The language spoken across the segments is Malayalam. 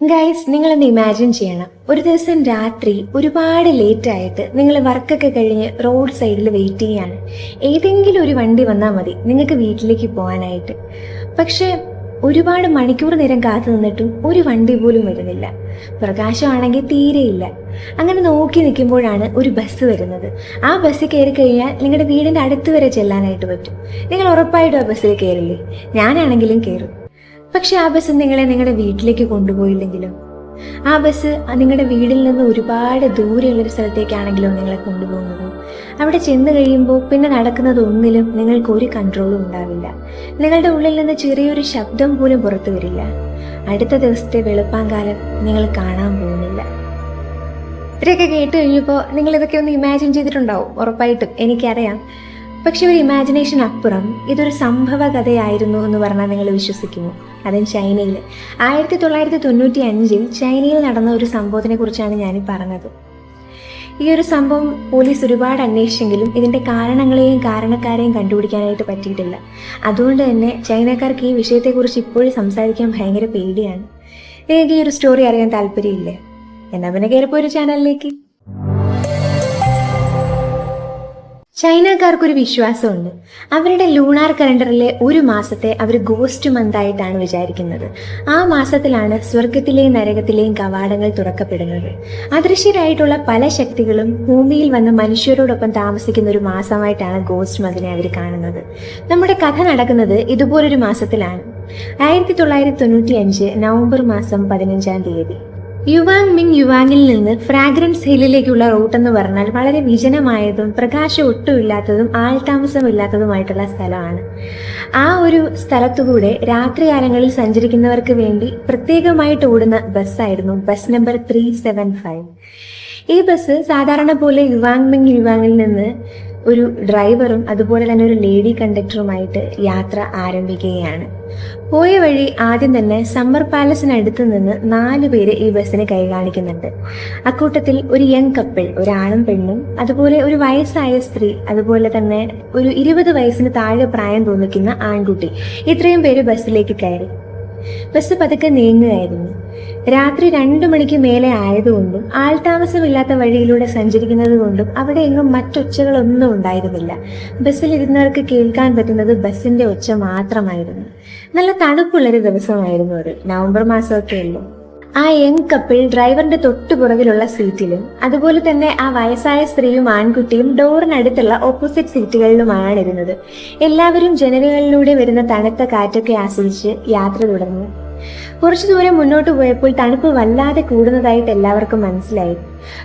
ഗൈസ് നിങ്ങളൊന്ന് ഇമാജിൻ ചെയ്യണം. ഒരു ദിവസം രാത്രി ഒരുപാട് ലേറ്റ് ആയിട്ട് നിങ്ങൾ വർക്കൊക്കെ കഴിഞ്ഞ് റോഡ് സൈഡിൽ വെയിറ്റ് ചെയ്യാണ്. ഏതെങ്കിലും ഒരു വണ്ടി വന്നാൽ മതി നിങ്ങൾക്ക് വീട്ടിലേക്ക് പോകാനായിട്ട്. പക്ഷേ ഒരുപാട് മണിക്കൂർ നേരം കാത്തു നിന്നിട്ടും ഒരു വണ്ടി പോലും വരുന്നില്ല. പ്രകാശമാണെങ്കിൽ തീരെയില്ല അങ്ങനെ നോക്കി നിൽക്കുമ്പോഴാണ് ഒരു ബസ് വരുന്നത്. ആ ബസ്സിൽ കയറി കഴിഞ്ഞാൽ നിങ്ങളുടെ വീടിന്റെ അടുത്ത് വരെ ചെല്ലാനായിട്ട് പറ്റും. നിങ്ങൾ ഉറപ്പായിട്ടും ആ ബസ്സിൽ കയറില്ലേ? ഞാനാണെങ്കിലും കയറും. പക്ഷെ ആ ബസ് നിങ്ങളെ നിങ്ങളുടെ വീട്ടിലേക്ക് കൊണ്ടുപോയില്ലെങ്കിലോ? ആ ബസ് നിങ്ങളുടെ വീടിൽ നിന്ന് ഒരുപാട് ദൂരെയുള്ളൊരു സ്ഥലത്തേക്കാണെങ്കിലോ നിങ്ങളെ കൊണ്ടുപോകുന്നത്? അവിടെ ചെന്ന് കഴിയുമ്പോൾ പിന്നെ നടക്കുന്നത് ഒന്നിലും നിങ്ങൾക്ക് ഒരു കൺട്രോളും ഉണ്ടാവില്ല. നിങ്ങളുടെ ഉള്ളിൽ നിന്ന് ചെറിയൊരു ശബ്ദം പോലും പുറത്തു വരില്ല. അടുത്ത ദിവസത്തെ വെളുപ്പാങ്കാലം നിങ്ങൾ കാണാൻ പോകുന്നില്ല. ഇത്രയൊക്കെ കേട്ട് കഴിഞ്ഞപ്പോൾ നിങ്ങൾ ഇതൊക്കെ ഒന്ന് ഇമാജിൻ ചെയ്തിട്ടുണ്ടാവും ഉറപ്പായിട്ടും. എനിക്കറിയാം. പക്ഷെ ഒരു ഇമാജിനേഷൻ അപ്പുറം ഇതൊരു സംഭവ കഥയായിരുന്നു എന്ന് പറഞ്ഞാൽ നിങ്ങൾ വിശ്വസിക്കുമോ? അതും ചൈനയിൽ. ആയിരത്തി തൊള്ളായിരത്തി തൊണ്ണൂറ്റി അഞ്ചിൽ ചൈനയിൽ നടന്ന ഒരു സംഭവത്തിനെ കുറിച്ചാണ് ഞാൻ പറഞ്ഞത്. ഈ ഒരു സംഭവം പോലീസ് ഒരുപാട് അന്വേഷിച്ചെങ്കിലും ഇതിന്റെ കാരണങ്ങളെയും കാരണക്കാരെയും കണ്ടുപിടിക്കാനായിട്ട് പറ്റിയിട്ടില്ല. അതുകൊണ്ട് തന്നെ ചൈനക്കാർക്ക് ഈ വിഷയത്തെക്കുറിച്ച് ഇപ്പോഴും സംസാരിക്കാൻ ഭയങ്കര പേടിയാണ്. നിങ്ങൾക്ക് ഈ ഒരു സ്റ്റോറി അറിയാൻ താല്പര്യമില്ലേ? എന്നാ പിന്നെ കയറിപ്പോ ഒരു ചാനലിലേക്ക് ചൈനക്കാർക്കൊരു വിശ്വാസമുണ്ട്. അവരുടെ ലൂണാർ കലണ്ടറിലെ ഒരു മാസത്തെ അവർ ഗോസ്റ്റ് മന്ത് ആയിട്ടാണ് വിചാരിക്കുന്നത്. ആ മാസത്തിലാണ് സ്വർഗത്തിലെയും നരകത്തിലെയും കവാടങ്ങൾ തുറക്കപ്പെടുന്നത്. അദൃശ്യരായിട്ടുള്ള പല ശക്തികളും ഭൂമിയിൽ വന്ന് മനുഷ്യരോടൊപ്പം താമസിക്കുന്ന ഒരു മാസമായിട്ടാണ് ഗോസ്റ്റ് മന്തിനെ അവർ കാണുന്നത്. നമ്മുടെ കഥ നടക്കുന്നത് ഇതുപോലൊരു മാസത്തിലാണ്. ആയിരത്തി തൊള്ളായിരത്തി തൊണ്ണൂറ്റി അഞ്ച് നവംബർ മാസം പതിനഞ്ചാം തീയതി. യുവാങ് മിങ് യുവാങ്ങിൽ നിന്ന് ഫ്രാഗ്രൻസ് ഹില്ലിലേക്കുള്ള റൂട്ട് എന്ന് പറഞ്ഞാൽ വളരെ വിജനമായതും പ്രകാശം ഒട്ടുമില്ലാത്തതും ആൾതാമസമില്ലാത്തതുമായിട്ടുള്ള സ്ഥലമാണ്. ആ ഒരു സ്ഥലത്തുകൂടെ രാത്രികാലങ്ങളിൽ സഞ്ചരിക്കുന്നവർക്ക് വേണ്ടി പ്രത്യേകമായിട്ട് ഓടുന്ന ബസ്സായിരുന്നു bus number three seven five ഈ ബസ് സാധാരണ പോലെ യുവാങ് മിങ് യുവാങ്ങിൽ നിന്ന് ഒരു ഡ്രൈവറും അതുപോലെ തന്നെ ഒരു ലേഡി കണ്ടക്ടറുമായിട്ട് യാത്ര ആരംഭിക്കുകയാണ്. പോയ വഴി ആദ്യം തന്നെ സമ്മർ പാലസിനടുത്ത് നിന്ന് നാല് പേര് ഈ ബസ്സിന് കൈ കാണിക്കുന്നുണ്ട് അക്കൂട്ടത്തിൽ ഒരു യങ് കപ്പിൾ ഒരാണും പെണ്ണും അതുപോലെ ഒരു വയസ്സായ സ്ത്രീ അതുപോലെ തന്നെ ഒരു ഇരുപത് വയസ്സിന് താഴെ പ്രായം തോന്നിക്കുന്ന ആൺകുട്ടി. ഇത്രയും പേര് ബസ്സിലേക്ക് കയറി. ബസ് പതുക്കെ നീങ്ങുകയായിരുന്നു. രാത്രി രണ്ടു മണിക്ക് മേലെ ആയതുകൊണ്ടും ആൾതാമസമില്ലാത്ത വഴിയിലൂടെ സഞ്ചരിക്കുന്നത് കൊണ്ടും അവിടെ എങ്ങും മറ്റൊച്ചകളൊന്നും ഉണ്ടായിരുന്നില്ല. ബസ്സിലിരുന്നവർക്ക് കേൾക്കാൻ പറ്റുന്നത് ബസ്സിന്റെ ഒച്ച മാത്രമായിരുന്നു. നല്ല തണുപ്പുള്ളൊരു ദിവസമായിരുന്നു അത്. നവംബർ മാസമൊക്കെ അല്ലേ? ആ യങ് കപ്പിൾ ഡ്രൈവറിന്റെ തൊട്ടു പുറകിലുള്ള സീറ്റിലും അതുപോലെ തന്നെ ആ വയസ്സായ സ്ത്രീയും ആൺകുട്ടിയും ഡോറിനടുത്തുള്ള ഓപ്പോസിറ്റ് സീറ്റുകളിലുമാണ് ഇരുന്നത് എല്ലാവരും ജനലുകളിലൂടെ വരുന്ന തണുത്ത കാറ്റൊക്കെ ആസ്വദിച്ച് യാത്ര തുടർന്നു. കുറച്ചു ദൂരം മുന്നോട്ട് പോയപ്പോൾ തണുപ്പ് വല്ലാതെ കൂടുന്നതായിട്ട് എല്ലാവർക്കും മനസ്സിലായി.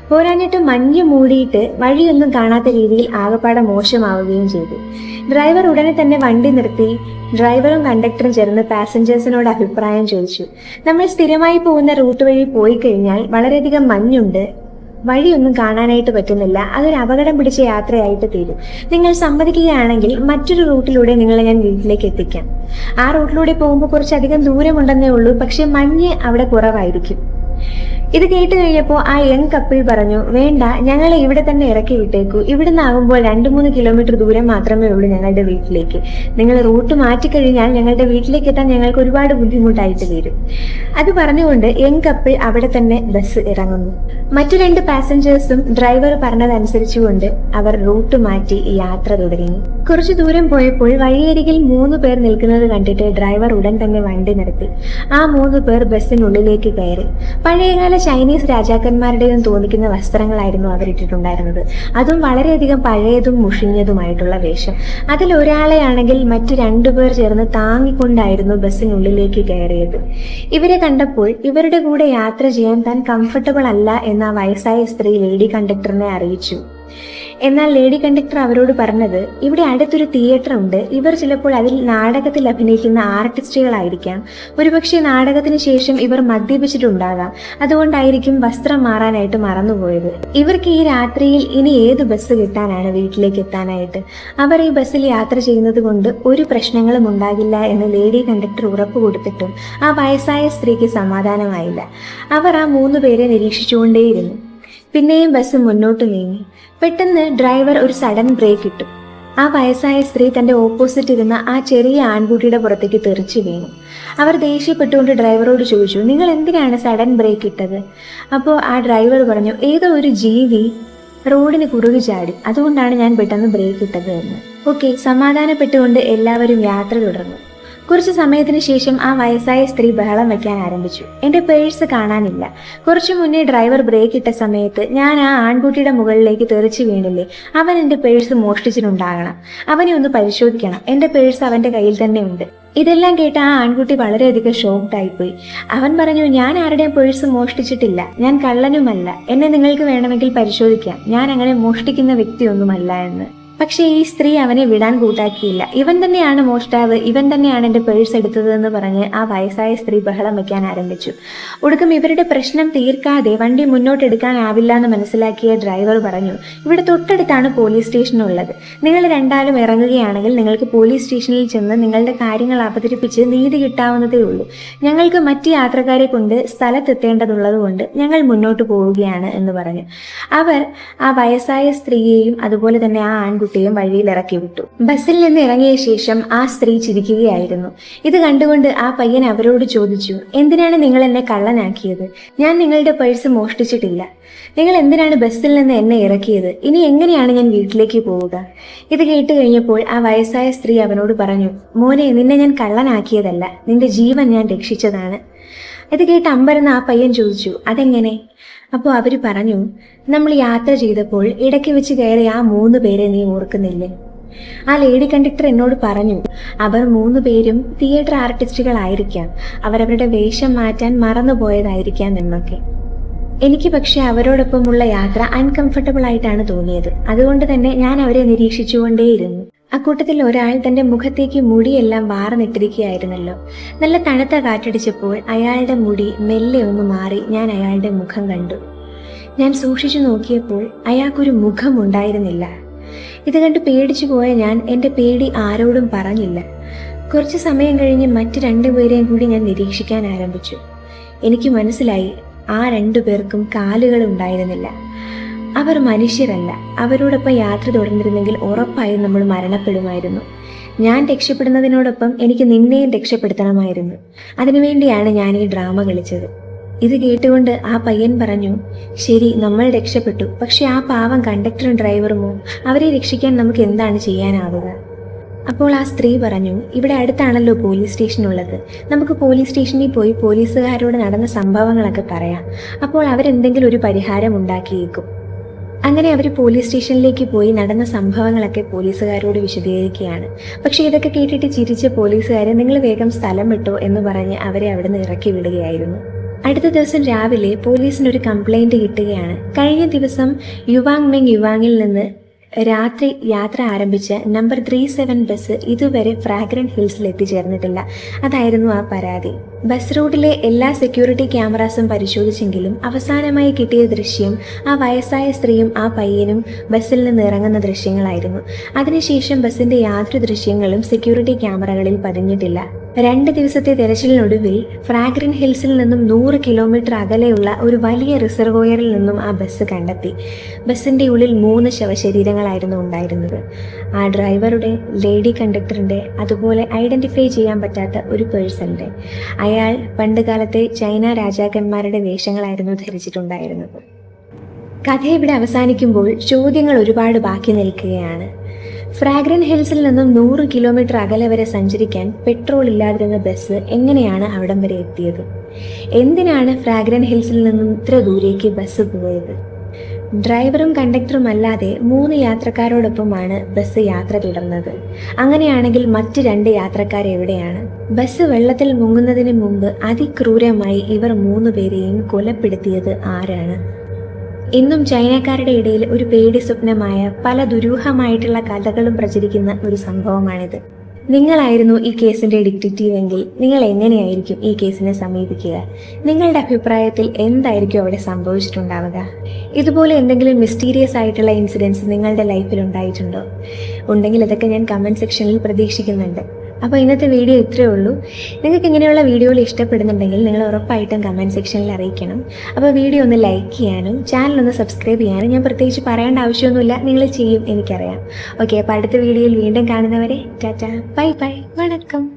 പോരാഞ്ഞിട്ട് മഞ്ഞ് മൂടിയിട്ട് വഴിയൊന്നും കാണാത്ത രീതിയിൽ ആകപ്പാടെ മോശമാവുകയും ചെയ്തു. ഡ്രൈവർ ഉടനെ തന്നെ വണ്ടി നിർത്തി ഡ്രൈവറും കണ്ടക്ടറും ചേർന്ന് പാസഞ്ചേഴ്സിനോട് അഭിപ്രായം ചോദിച്ചു. നമ്മൾ സ്ഥിരമായി പോകുന്ന റൂട്ട് വഴി പോയി കഴിഞ്ഞാൽ വളരെയധികം മഞ്ഞുണ്ട് വഴിയൊന്നും കാണാനായിട്ട് പറ്റുന്നില്ല. അതൊരു അപകടം പിടിച്ച യാത്രയായിട്ട് തീരും. നിങ്ങൾ സമ്മതിക്കുകയാണെങ്കിൽ മറ്റൊരു റൂട്ടിലൂടെ നിങ്ങളെ ഞാൻ വീട്ടിലേക്ക് എത്തിക്കാം. ആ റൂട്ടിലൂടെ പോകുമ്പോൾ കുറച്ചധികം ദൂരമുണ്ടെന്നേ ഉള്ളൂ. പക്ഷെ മഞ്ഞ് അവിടെ കുറവായിരിക്കും. ഇത് കേട്ട് കഴിഞ്ഞപ്പോൾ ആ യങ് കപ്പിൾ പറഞ്ഞു വേണ്ട ഞങ്ങളെ ഇവിടെ തന്നെ ഇറക്കി വിട്ടേക്കൂ. ഇവിടുന്ന് ആകുമ്പോൾ രണ്ട് മൂന്ന് കിലോമീറ്റർ ദൂരം മാത്രമേ ഉള്ളൂ ഞങ്ങളുടെ വീട്ടിലേക്ക്. നിങ്ങൾ റൂട്ട് മാറ്റിക്കഴിഞ്ഞാൽ ഞങ്ങളുടെ വീട്ടിലേക്ക് എത്താൻ ഞങ്ങൾക്ക് ഒരുപാട് ബുദ്ധിമുട്ടായിട്ട് വരും. അത് പറഞ്ഞുകൊണ്ട് യങ് കപ്പിൾ അവിടെ തന്നെ ബസ് ഇറങ്ങുന്നു. മറ്റു രണ്ട് പാസഞ്ചേഴ്സും ഡ്രൈവർ പറഞ്ഞതനുസരിച്ചുകൊണ്ട് അവർ റൂട്ട് മാറ്റി യാത്ര തുടങ്ങി. കുറച്ചു ദൂരം പോയപ്പോൾ വഴിയരികിൽ മൂന്ന് പേർ നിൽക്കുന്നത് കണ്ടിട്ട് ഡ്രൈവർ ഉടൻ തന്നെ വണ്ടി നിർത്തി. ആ മൂന്ന് പേർ ബസ്സിനുള്ളിലേക്ക് കയറി. പഴയകാല ചൈനീസ് രാജാക്കന്മാരുടെയും തോന്നിക്കുന്ന വസ്ത്രങ്ങളായിരുന്നു അവരിട്ടിട്ടുണ്ടായിരുന്നത്. അതും വളരെയധികം പഴയതും മുഷിഞ്ഞതുമായിട്ടുള്ള വേഷം. അതിൽ ഒരാളെയാണെങ്കിൽ മറ്റു രണ്ടുപേർ ചേർന്ന് താങ്ങിക്കൊണ്ടായിരുന്നു ബസ്സിനുള്ളിലേക്ക് കയറിയത്. ഇവരെ കണ്ടപ്പോൾ ഇവരുടെ കൂടെ യാത്ര ചെയ്യാൻ താൻ കംഫർട്ടബിൾ അല്ല എന്ന വയസ്സായ സ്ത്രീ ലേഡി കണ്ടക്ടറിനെ അറിയിച്ചു. എന്നാൽ ലേഡി കണ്ടക്ടർ അവരോട് പറഞ്ഞത് ഇവിടെ അടുത്തൊരു തിയേറ്റർ ഉണ്ട്. ഇവർ ചിലപ്പോൾ അതിൽ നാടകത്തിൽ അഭിനയിക്കുന്ന ആർട്ടിസ്റ്റുകളായിരിക്കാം. ഒരുപക്ഷെ നാടകത്തിന് ശേഷം ഇവർ മദ്യപിച്ചിട്ടുണ്ടാകാം. അതുകൊണ്ടായിരിക്കും വസ്ത്രം മാറാനായിട്ട് മറന്നുപോയത്. ഇവർക്ക് ഈ രാത്രിയിൽ ഇനി ഏത് ബസ് കിട്ടാനാണ് വീട്ടിലേക്ക് എത്താനായിട്ട്? അവർ ഈ ബസ്സിൽ യാത്ര ചെയ്യുന്നത് കൊണ്ട് ഒരു പ്രശ്നങ്ങളും ഉണ്ടാകില്ല എന്ന് ലേഡി കണ്ടക്ടർ ഉറപ്പ് കൊടുത്തിട്ടും ആ വയസ്സായ സ്ത്രീക്ക് സമാധാനമായില്ല. അവർ ആ മൂന്ന് പേരെ നിരീക്ഷിച്ചുകൊണ്ടേയിരുന്നു. പിന്നെയും ബസ് മുന്നോട്ട് നീങ്ങി. പെട്ടെന്ന് ഡ്രൈവർ ഒരു സഡൻ ബ്രേക്ക് ഇട്ടു. ആ വയസ്സായ സ്ത്രീ തന്റെ ഓപ്പോസിറ്റ് ഇരുന്ന ആ ചെറിയ ആൺകുട്ടിയുടെ പുറത്തേക്ക് തെറിച്ചു വീണു. അവർ ദേഷ്യപ്പെട്ടുകൊണ്ട് ഡ്രൈവറോട് ചോദിച്ചു നിങ്ങൾ എന്തിനാണ് സഡൻ ബ്രേക്ക് ഇട്ടത്? അപ്പോൾ ആ ഡ്രൈവർ പറഞ്ഞു ഏതോ ഒരു ജീവി റോഡിന് കുറുകി ചാടി. അതുകൊണ്ടാണ് ഞാൻ പെട്ടെന്ന് ബ്രേക്ക് ഇട്ടത് എന്ന്. ഓക്കെ സമാധാനപ്പെട്ടുകൊണ്ട് എല്ലാവരും യാത്ര തുടർന്നു. കുറച്ച് സമയത്തിന് ശേഷം ആ വയസ്സായ സ്ത്രീ ബഹളം വെക്കാൻ ആരംഭിച്ചു. എന്റെ പേഴ്സ് കാണാനില്ല. കുറച്ചു മുന്നേ ഡ്രൈവർ ബ്രേക്ക് ഇട്ട സമയത്ത് ഞാൻ ആ ആൺകുട്ടിയുടെ മുകളിലേക്ക് തെറിച്ചു വീണില്ലേ? അവൻ എന്റെ പേഴ്സ് മോഷ്ടിച്ചിട്ടുണ്ടാകണം. അവനെ ഒന്ന് പരിശോധിക്കണം. എന്റെ പേഴ്സ് അവന്റെ കയ്യിൽ തന്നെ ഉണ്ട്. ഇതെല്ലാം കേട്ട ആ ആൺകുട്ടി വളരെയധികം ഷോക്ക്ഡ് ആയിപ്പോയി അവൻ പറഞ്ഞു ഞാൻ ആരുടെയും പേഴ്സ് മോഷ്ടിച്ചിട്ടില്ല. ഞാൻ കള്ളനുമല്ല. എന്നെ നിങ്ങൾക്ക് വേണമെങ്കിൽ പരിശോധിക്കാം. ഞാൻ അങ്ങനെ മോഷ്ടിക്കുന്ന വ്യക്തിയൊന്നുമല്ല എന്ന്. പക്ഷേ ഈ സ്ത്രീ അവനെ വിടാൻ കൂട്ടാക്കിയില്ല. ഇവൻ തന്നെയാണ് മോഷ്ടാവ് ഇവൻ തന്നെയാണ് എന്റെ പേഴ്സ് എടുത്തതെന്ന് പറഞ്ഞ് ആ വയസ്സായ സ്ത്രീ ബഹളം വയ്ക്കാൻ ആരംഭിച്ചു. ഒടുക്കം ഇവരുടെ പ്രശ്നം തീർക്കാതെ വണ്ടി മുന്നോട്ട് എടുക്കാനാവില്ല എന്ന് മനസ്സിലാക്കിയ ഡ്രൈവർ പറഞ്ഞു ഇവിടെ തൊട്ടടുത്താണ് പോലീസ് സ്റ്റേഷൻ ഉള്ളത് നിങ്ങൾ രണ്ടാലും ഇറങ്ങുകയാണെങ്കിൽ നിങ്ങൾക്ക് പോലീസ് സ്റ്റേഷനിൽ ചെന്ന് നിങ്ങളുടെ കാര്യങ്ങൾ അവതരിപ്പിച്ച് നീതി കിട്ടാവുന്നതേ ഉള്ളൂ. ഞങ്ങൾക്ക് മറ്റ് യാത്രക്കാരെ കൊണ്ട് സ്ഥലത്തെത്തേണ്ടതുള്ളത് കൊണ്ട് ഞങ്ങൾ മുന്നോട്ട് പോവുകയാണ് എന്ന് പറഞ്ഞു. അവർ ആ വയസ്സായ സ്ത്രീയെയും അതുപോലെ തന്നെ ആ ആൺകുട്ടിയെയും വഴിയിൽ ഇറക്കി വിട്ടു. ബസ്സിൽ നിന്ന് ഇറങ്ങിയ ശേഷം ആ സ്ത്രീ ചിരിക്കുകയായിരുന്നു. ഇത് കണ്ടുകൊണ്ട് ആ പയ്യൻ അവരോട് ചോദിച്ചു എന്തിനാണ് നിങ്ങൾ എന്നെ കള്ളനാക്കിയത്? ഞാൻ നിങ്ങളുടെ പേഴ്സ് മോഷ്ടിച്ചിട്ടില്ല. നിങ്ങൾ എന്തിനാണ് ബസ്സിൽ നിന്ന് എന്നെ ഇറക്കിയത്? ഇനി എങ്ങനെയാണ് ഞാൻ വീട്ടിലേക്ക് പോവുക? ഇത് കേട്ട് കഴിഞ്ഞപ്പോൾ ആ വയസ്സായ സ്ത്രീ അവനോട് പറഞ്ഞു മോനെ നിന്നെ ഞാൻ കള്ളനാക്കിയതല്ല. നിന്റെ ജീവൻ ഞാൻ രക്ഷിച്ചതാണ്. ഇത് കേട്ട് അമ്പരന്ന് ആ പയ്യൻ ചോദിച്ചു അതെങ്ങനെ? അപ്പോൾ അവർ പറഞ്ഞു നമ്മൾ യാത്ര ചെയ്തപ്പോൾ ഇടയ്ക്ക് വെച്ച് കയറി ആ മൂന്ന് പേരെ നീ ഓർക്കുന്നില്ലേ? ആ ലേഡി കണ്ടക്ടർ എന്നോട് പറഞ്ഞു അവർ മൂന്ന് പേരും തിയേറ്റർ ആർട്ടിസ്റ്റുകളായിരിക്കാം അവരവരുടെ വേഷം മാറ്റാൻ മറന്നുപോയതായിരിക്കാം എന്നൊക്കെ. എനിക്ക് പക്ഷെ അവരോടൊപ്പമുള്ള യാത്ര അൺകംഫർട്ടബിൾ ആയിട്ടാണ് തോന്നിയത്. അതുകൊണ്ട് തന്നെ ഞാൻ അവരെ നിരീക്ഷിച്ചുകൊണ്ടേയിരുന്നു. അക്കൂട്ടത്തിൽ ഒരാൾ തന്റെ മുഖത്തേക്ക് മുടിയെല്ലാം വാർന്നിട്ടിരിക്കുകയായിരുന്നല്ലോ. നല്ല തണുത്ത കാറ്റടിച്ചപ്പോൾ അയാളുടെ മുടി മെല്ലെ ഒന്ന് മാറി ഞാൻ അയാളുടെ മുഖം കണ്ടു. ഞാൻ സൂക്ഷിച്ചു നോക്കിയപ്പോൾ അയാൾക്കൊരു മുഖം ഉണ്ടായിരുന്നില്ല ഇത് കണ്ട് പേടിച്ചു പോയ ഞാൻ എന്റെ പേടി ആരോടും പറഞ്ഞില്ല. കുറച്ച് സമയം കഴിഞ്ഞ് മറ്റ് രണ്ടുപേരെയും കൂടി ഞാൻ നിരീക്ഷിക്കാൻ ആരംഭിച്ചു. എനിക്ക് മനസ്സിലായി ആ രണ്ടു പേർക്കും കാലുകൾ ഉണ്ടായിരുന്നില്ല അവർ മനുഷ്യരല്ല. അവരോടൊപ്പം യാത്ര തുടർന്നിരുന്നെങ്കിൽ ഉറപ്പായും നമ്മൾ മരണപ്പെടുമായിരുന്നു. ഞാൻ രക്ഷപ്പെടുന്നതിനോടൊപ്പം എനിക്ക് നിന്നെയും രക്ഷപ്പെടുത്തണമായിരുന്നു. അതിനുവേണ്ടിയാണ് ഞാൻ ഈ ഡ്രാമ കളിച്ചത്. ഇത് കേട്ടുകൊണ്ട് ആ പയ്യൻ പറഞ്ഞു ശരി നമ്മൾ രക്ഷപ്പെട്ടു. പക്ഷെ ആ പാവം കണ്ടക്ടറും ഡ്രൈവറുമോ? അവരെ രക്ഷിക്കാൻ നമുക്ക് എന്താണ് ചെയ്യാനാവുക? അപ്പോൾ ആ സ്ത്രീ പറഞ്ഞു ഇവിടെ അടുത്താണല്ലോ പോലീസ് സ്റ്റേഷൻ ഉള്ളത് നമുക്ക് പോലീസ് സ്റ്റേഷനിൽ പോയി പോലീസുകാരോട് നടന്ന സംഭവങ്ങളൊക്കെ പറയാം. അപ്പോൾ അവരെന്തെങ്കിലും ഒരു പരിഹാരം ഉണ്ടാക്കിയേക്കും. അങ്ങനെ അവർ പോലീസ് സ്റ്റേഷനിലേക്ക് പോയി നടന്ന സംഭവങ്ങളൊക്കെ പോലീസുകാരോട് വിശദീകരിക്കുകയാണ്. പക്ഷേ ഇതൊക്കെ കേട്ടിട്ട് ചിരിച്ച പോലീസുകാരെ നിങ്ങൾ വേഗം സ്ഥലം വിട്ടോ എന്ന് പറഞ്ഞ് അവരെ അവിടെ നിന്ന് ഇറക്കി വിടുകയായിരുന്നു. അടുത്ത ദിവസം രാവിലെ പോലീസിനൊരു കംപ്ലൈന്റ് കിട്ടുകയാണ്. കഴിഞ്ഞ ദിവസം യുവാങ് മെങ് യുവാങ്ങിൽ നിന്ന് രാത്രി യാത്ര ആരംഭിച്ച നമ്പർ ത്രീ സെവൻ ബസ് ഇതുവരെ ഫ്രാഗ്രന്റ് ഹിൽസിൽ എത്തിച്ചേർന്നിട്ടില്ല അതായിരുന്നു ആ പരാതി. ബസ് റൂട്ടിലെ എല്ലാ സെക്യൂരിറ്റി ക്യാമറാസും പരിശോധിച്ചെങ്കിലും അവസാനമായി കിട്ടിയ ദൃശ്യം ആ വയസ്സായ സ്ത്രീയും ആ പയ്യനും ബസ്സിൽ നിന്ന് ഇറങ്ങുന്ന ദൃശ്യങ്ങളായിരുന്നു. അതിനുശേഷം ബസ്സിന്റെ യാതൊരു ദൃശ്യങ്ങളും സെക്യൂരിറ്റി ക്യാമറകളിൽ പതിഞ്ഞിട്ടില്ല. രണ്ട് ദിവസത്തെ തെരച്ചിലിനൊടുവിൽ ഫ്രാഗ്രൻ ഹിൽസിൽ നിന്നും നൂറ് കിലോമീറ്റർ അകലെയുള്ള ഒരു വലിയ റിസർവോയറിൽ നിന്നും ആ ബസ് കണ്ടെത്തി. ബസ്സിന്റെ ഉള്ളിൽ മൂന്ന് ശവശരീരങ്ങളായിരുന്നു ഉണ്ടായിരുന്നത്. ആ ഡ്രൈവറുടെ ലേഡി കണ്ടക്ടറിന്റെ അതുപോലെ ഐഡന്റിഫൈ ചെയ്യാൻ പറ്റാത്ത ഒരു പേഴ്സന്റെ അയാൾ പണ്ടുകാലത്തെ ചൈന രാജാക്കന്മാരുടെ വേഷങ്ങളായിരുന്നു ധരിച്ചിട്ടുണ്ടായിരുന്നത്. കഥ ഇവിടെ അവസാനിക്കുമ്പോൾ ചോദ്യങ്ങൾ ഒരുപാട് ബാക്കി നിൽക്കുകയാണ്. ഫ്രാഗ്രൻ ഹിൽസിൽ നിന്നും നൂറ് കിലോമീറ്റർ അകലെ വരെ സഞ്ചരിക്കാൻ പെട്രോൾ ഇല്ലാതിരുന്ന ബസ് എങ്ങനെയാണ് അവിടം വരെ എത്തിയത്? എന്തിനാണ് ഫ്രാഗ്രൻ ഹിൽസിൽ നിന്നും ഇത്ര ദൂരേക്ക് ബസ് പോയത്? ഡ്രൈവറും കണ്ടക്ടറും അല്ലാതെ മൂന്ന് യാത്രക്കാരോടൊപ്പമാണ് ബസ് യാത്ര തുടർന്നത്. അങ്ങനെയാണെങ്കിൽ മറ്റ് രണ്ട് യാത്രക്കാർ എവിടെയാണ്? ബസ് വെള്ളത്തിൽ മുങ്ങുന്നതിന് മുമ്പ് അതിക്രൂരമായി ഇവർ മൂന്ന് പേരെയും കൊലപ്പെടുത്തിയത് ആരാണ്? ഇന്നും ചൈനക്കാരുടെ ഇടയിൽ ഒരു പേടി സ്വപ്നമായ പല ദുരൂഹമായിട്ടുള്ള കഥകളും പ്രചരിക്കുന്ന ഒരു സംഭവമാണിത്. നിങ്ങളായിരുന്നു ഈ കേസിന്റെ ഡിറ്റക്റ്റീവ് എങ്കിൽ നിങ്ങൾ എങ്ങനെയായിരിക്കും ഈ കേസിനെ സമീപിക്കുക? നിങ്ങളുടെ അഭിപ്രായത്തിൽ എന്തായിരിക്കും അവിടെ സംഭവിച്ചിട്ടുണ്ടാവുക? ഇതുപോലെ എന്തെങ്കിലും മിസ്റ്റീരിയസ് ആയിട്ടുള്ള ഇൻസിഡൻസ് നിങ്ങളുടെ ലൈഫിൽ ഉണ്ടായിട്ടുണ്ടോ? ഉണ്ടെങ്കിൽ ഇതൊക്കെ ഞാൻ കമന്റ് സെക്ഷനിൽ പ്രതീക്ഷിക്കുന്നുണ്ട്. അപ്പോൾ ഇന്നത്തെ വീഡിയോ ഇത്രയേ ഉള്ളൂ. നിങ്ങൾക്ക് ഇങ്ങനെയുള്ള വീഡിയോകൾ ഇഷ്ടപ്പെടുന്നുണ്ടെങ്കിൽ നിങ്ങൾ ഉറപ്പായിട്ടും കമന്റ് സെക്ഷനിൽ അറിയിക്കണം. അപ്പോൾ വീഡിയോ ഒന്ന് ലൈക്ക് ചെയ്യാനും ചാനൽ ഒന്ന് സബ്സ്ക്രൈബ് ചെയ്യാനും ഞാൻ പ്രത്യേകിച്ച് പറയേണ്ട ആവശ്യമൊന്നുമില്ല. നിങ്ങൾ ചെയ്യും എനിക്കറിയാം. ഓക്കെ അപ്പോൾ അടുത്ത വീഡിയോയിൽ വീണ്ടും കാണുന്നവരെ ടാറ്റ. Bye bye. വണക്കം.